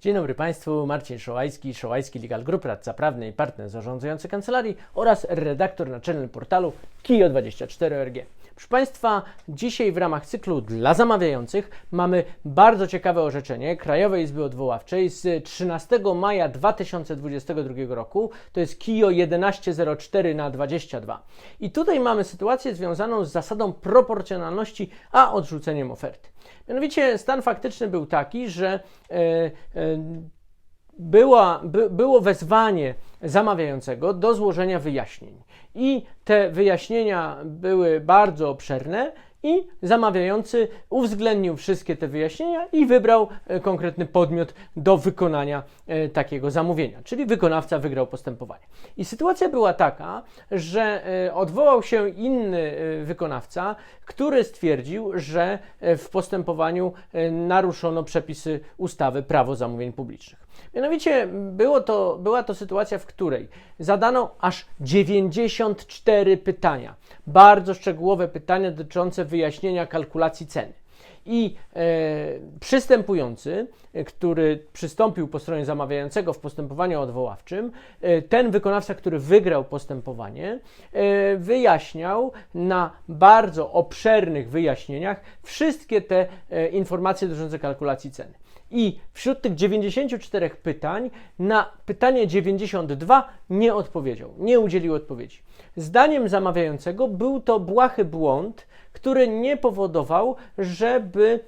Dzień dobry Państwu, Marcin Szołajski, Szołajski Legal Group, radca prawny i partner zarządzający kancelarii oraz redaktor naczelny portalu KIO24RG. Proszę Państwa, dzisiaj w ramach cyklu dla zamawiających mamy bardzo ciekawe orzeczenie Krajowej Izby Odwoławczej z 13 maja 2022 roku. To jest KIO 1104 na 22. I tutaj mamy sytuację związaną z zasadą proporcjonalności, a odrzuceniem oferty. Mianowicie stan faktyczny był taki, że e, e, była, by, było wezwanie zamawiającego do złożenia wyjaśnień. I te wyjaśnienia były bardzo obszerne i zamawiający uwzględnił wszystkie te wyjaśnienia i wybrał e, konkretny podmiot do wykonania e, takiego zamówienia, czyli wykonawca wygrał postępowanie. I sytuacja była taka, że e, odwołał się inny wykonawca, który stwierdził, że w postępowaniu naruszono przepisy ustawy Prawo zamówień publicznych. Mianowicie było to, była to sytuacja, w której zadano aż 94 pytania, bardzo szczegółowe pytania dotyczące wyjaśnienia kalkulacji ceny. I e, przystępujący, e, który przystąpił po stronie zamawiającego w postępowaniu odwoławczym, e, ten wykonawca, który wygrał postępowanie, e, wyjaśniał na bardzo obszernych wyjaśnieniach wszystkie te e, informacje dotyczące kalkulacji ceny. I wśród tych 94 pytań na pytanie 92 nie odpowiedział, nie udzielił odpowiedzi. Zdaniem zamawiającego był to błahy błąd, który nie powodował, żeby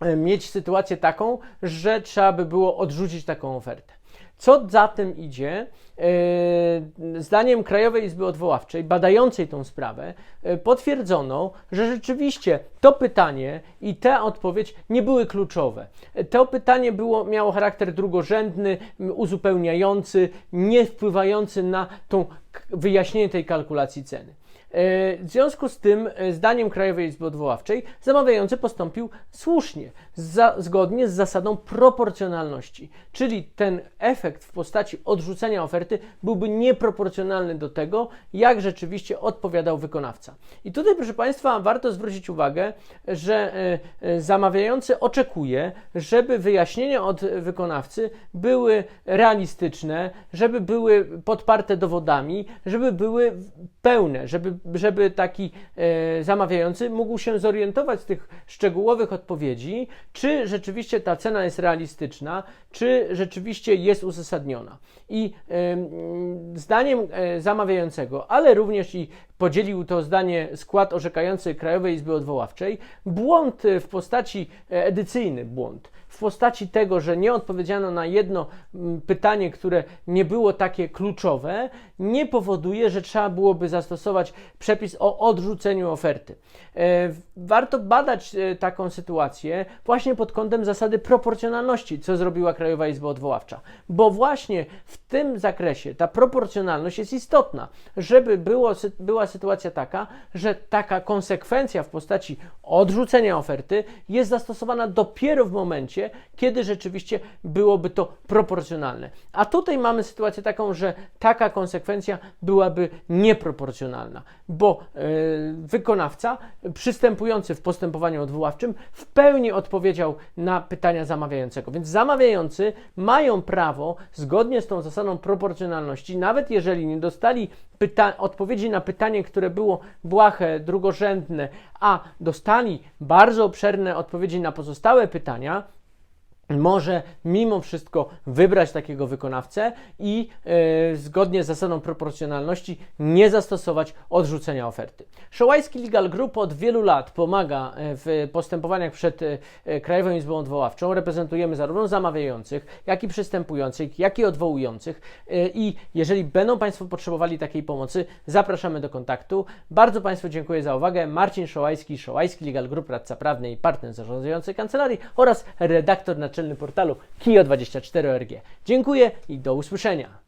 e, mieć sytuację taką, że trzeba by było odrzucić taką ofertę. Co za tym idzie, e, zdaniem Krajowej Izby Odwoławczej, badającej tą sprawę, e, potwierdzono, że rzeczywiście to pytanie i ta odpowiedź nie były kluczowe. E, To pytanie było, miało charakter drugorzędny, uzupełniający, nie wpływający na tą wyjaśnienie tej kalkulacji ceny. E, W związku z tym, e, zdaniem Krajowej Izby Odwoławczej, zamawiający postąpił słusznie, za, zgodnie z zasadą proporcjonalności, czyli ten efekt w postaci odrzucenia oferty byłby nieproporcjonalny do tego, jak rzeczywiście odpowiadał wykonawca. I tutaj, proszę Państwa, warto zwrócić uwagę, że e, zamawiający oczekuje, żeby wyjaśnienia od wykonawcy były realistyczne, żeby były podparte dowodami, żeby były pełne, żeby, żeby taki e, zamawiający mógł się zorientować z tych szczegółowych odpowiedzi, czy rzeczywiście ta cena jest realistyczna, czy rzeczywiście jest uzasadniona. I zdaniem e, zamawiającego, ale również i podzielił to zdanie skład orzekający Krajowej Izby Odwoławczej, błąd e, w postaci, e, edycyjny błąd, w postaci tego, że nie odpowiedziano na jedno mm, pytanie, które nie było takie kluczowe, nie powoduje, że trzeba byłoby zastosować przepis o odrzuceniu oferty. E, Warto badać taką sytuację właśnie pod kątem zasady proporcjonalności, co zrobiła Krajowa Izba Odwoławcza, bo właśnie w tym zakresie ta proporcjonalność jest istotna, żeby było, była sytuacja taka, że taka konsekwencja w postaci odrzucenia oferty jest zastosowana dopiero w momencie, kiedy rzeczywiście byłoby to proporcjonalne. A tutaj mamy sytuację taką, że taka konsekwencja byłaby nieproporcjonalna, bo e, wykonawca przystępujący w postępowaniu odwoławczym w pełni odpowiedział na pytania zamawiającego. Więc zamawiający mają prawo, zgodnie z tą zasadą proporcjonalności, nawet jeżeli nie dostali odpowiedzi na pytanie, które było błahe, drugorzędne, a dostali bardzo obszerne odpowiedzi na pozostałe pytania, może mimo wszystko wybrać takiego wykonawcę i e, zgodnie z zasadą proporcjonalności nie zastosować odrzucenia oferty. Szołajski Legal Group od wielu lat pomaga e, w postępowaniach przed e, Krajową Izbą Odwoławczą. Reprezentujemy zarówno zamawiających, jak i przystępujących, jak i odwołujących E, i jeżeli będą Państwo potrzebowali takiej pomocy, zapraszamy do kontaktu. Bardzo Państwu dziękuję za uwagę. Marcin Szołajski, Szołajski Legal Group, radca prawny i partner zarządzający kancelarii oraz redaktor naczelny portalu KIO24RG. Dziękuję i do usłyszenia.